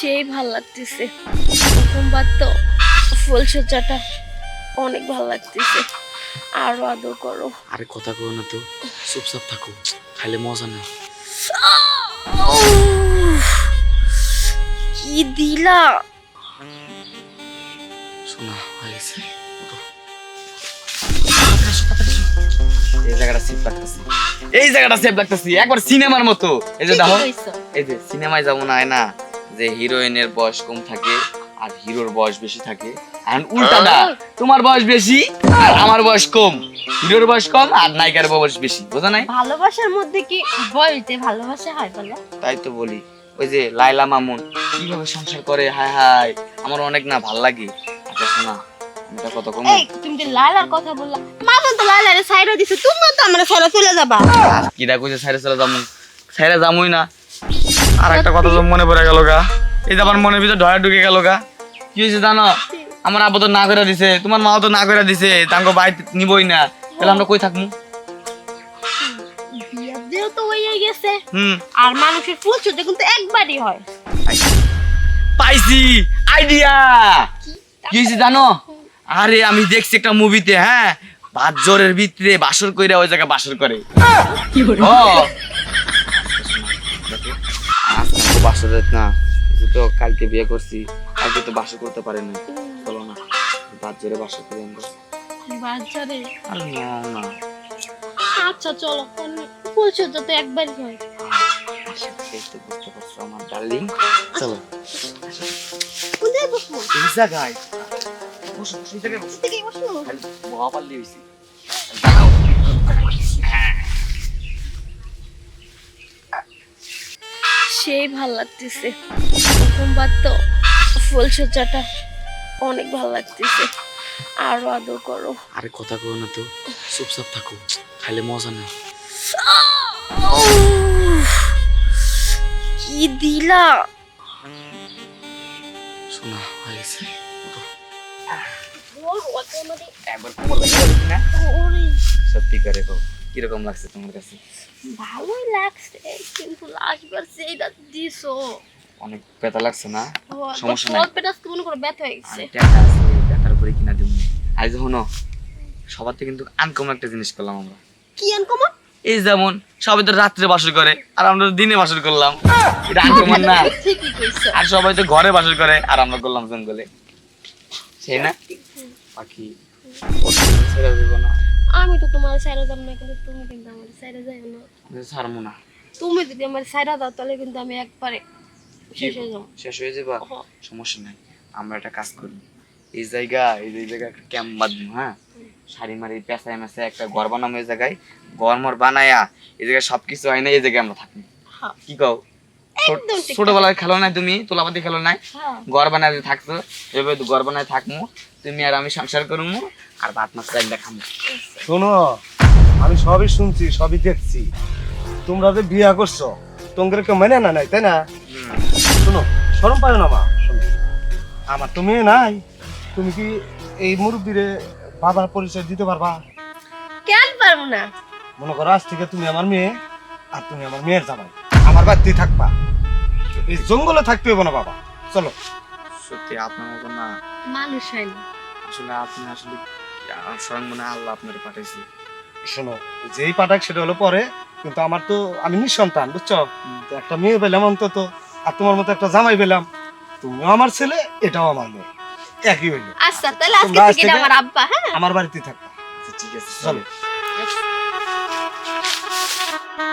সেই ভালো লাগতেছে। প্রথমবার তো ফুলসজ্জাটা অনেক ভালো লাগতেছে। আরও আদর করো। আরে কথা কো না তো চুপচাপ থাকো খাইলে মজা উফ, কি দিলা? শোনা হয়ে গেছে এই জায়গাটা সেফ লাগতেছে। এই জায়গাটা সেফ লাগতেছে একবার সিনেমার মতো। এই যে দেখো এই যে সিনেমায় যেমন হয় না যে হিরোইনের বয়স কম থাকে আর হিরোর বয়স বেশি থাকে। আর উল্টাটা তোমার বয়স বেশি আর আমার বয়স কম। হিরোর বয়স কম আর নায়িকার বয়স বেশি বোঝা নাই? ভালোবাসার মধ্যে কি বয়সে ভালোবাসা হয় বলো? তাই তো বলি ওই যে লাইলা মামুন কীভাবে সংসার করে হায় হায় আমার অনেক না ভালো লাগে। আচ্ছা শোনা একটা কথা কম। এই তুমি যে লালার কথা বললা মামন তো লালারে সাইরা দিছে তুমিও তো আমরা সাইরা চলে যাবা। কি ডাক কইছে সাইরা চলে যামু? সাইরা যামুই না। আর একটা কথা তো মনে পড়ে গেল গা। এই যে আমার মনের ভিতর ঢয়া ঢুকে গেল গা। কি হয়েছে জানো? আমার আব্বু তো না করে দিছে তোমার মাও তো না করে দিছে তাঙ্গো বাই নিবই না। তাহলে আমরা কই থাকমু? তো হয়ে গেছে হুম। আর মানুষের ছুটে কিন্তু একবারই হয়। পাইছি আইডিয়া। কি? হয়েছে জানো? আরে আমি দেখছি একটা মুভিতে হ্যাঁ? ভাত জোরের ভিতরে বাসর কইরা ওই জায়গায় বাসর করে। ও তো বাসর রাত না এই তো কালকে বিয়ে করছি কালকে তো বাসর করতে পারি না চলো না ভাত জোরে বাসর করি আমরা বাজারে আর না না আচ্ছা চলো ফুল ছুটে তো একবারই হয়। এই তো বুঝতে পারছ আমার ডার্লিং চলো। কোথায় বসবো? এই জায়গায়। বসো বসো, এই জায়গায় বসো মহা পাল্লি হয়েছি সেই ভালো লাগতেছে। প্রথমবার তো ফুলসজ্জাটা অনেক ভালো লাগতেছে। আরও আদর করো। আরে কথা কো না তো চুপচাপ থাকো খাইলে মজা উফ, কি দিলা? শোনা হয়ে গেছে একবার কোমর ভেঙে না। সত্যি করে কো কীরকম লাগছে তোমার কাছে? ভালোই লাগছে কিন্তু লাস্টবার সেইটা দিছো। অনেক ব্যথা লাগছে না? সমস্যা নাই। অল্পেটা আজকে মনে করো ব্যথা হয়ে গেছে টাকার উপরে কিনা দিব। আজ যখন সবার থেকে কিন্তু আনকমন একটা জিনিস করলাম আমরা। কি আনকমা এই যেমন সবাই তো রাত্রে বাসর করে আর আমরা দিনে বাসর করলাম। এটা আনকমন না। ঠিকই কইছো। আর সবাই তো ঘরে বাসর করে আর আমরা করলাম জঙ্গলে। সেই না? পাখি। ছেড়ে দেবো না। সাইরা দাম না কিন্তু তুমি কিন্তু আমার সাইরা যাও না। ছাড়বো না। তুমি যদি আমার সাইরা দাও তাহলে কিন্তু আমি একবারে শেষ হয়ে যাব। শেষ যাবা। সমস্যা নাই আমরা একটা কাজ করি। এই জায়গা এই যে জায়গা একটা ক্যাম্প বাঁধবো হ্যাঁ? শাড়ি মারি পেঁচায় একটা ঘর বানাবো এই জায়গায়। ঘর মর বানায়া এই জায়গায় সবকিছু হয় না এই জায়গায় আমরা থাকি কি কও? ছোটবেলায় খেলো নাই তুমি তোলাপাতি খেলো নাই। হ্যাঁ। ঘর বানায় থাকছো এভাবে ঘর বানায় থাকমু। তুমি আর আমি সংসার করব আর ভাত মাছ রান্না খামু শোনো আমি সবই শুনছি সবই দেখছি। তোমরা যে বিয়া করছ তোমাদের কেউ মেনে না নাই তাই না? শোনো সরম পায় না মা শোনো। আমার তো মেয়ে নাই তুমি কি এই মুরব্বীরে বাবার পরিচয় দিতে পারবা? কেন পারব না? মনে করো আজ থেকে তুমি আমার মেয়ে আর তুমি আমার মেয়ের জামাই। আমার বাড়িতেই থাকবা। এই জঙ্গলে থাকতে হবে না বাবা। চলো। সত্যি আপনার মতো না। মানুষ হয় না। আসলে আপনি আসলে স্বয়ং মনে আল্লাহ আপনার পাঠাইছি। শোনো যেই পাঠাক সেটা হলো পরে কিন্তু আমার তো আমি নিঃসন্তান বুঝছ? একটা মেয়ে পেলাম অন্তত আর তোমার মতো একটা জামাই পেলাম। তুমিও আমার ছেলে এটাও আমার মেয়ে। একই হইল। আচ্ছা তাহলে আজকে থেকে আমার আব্বা হ্যাঁ? আমার বাড়িতেই থাকবা আচ্ছা, ঠিক আছে। চলো। চলো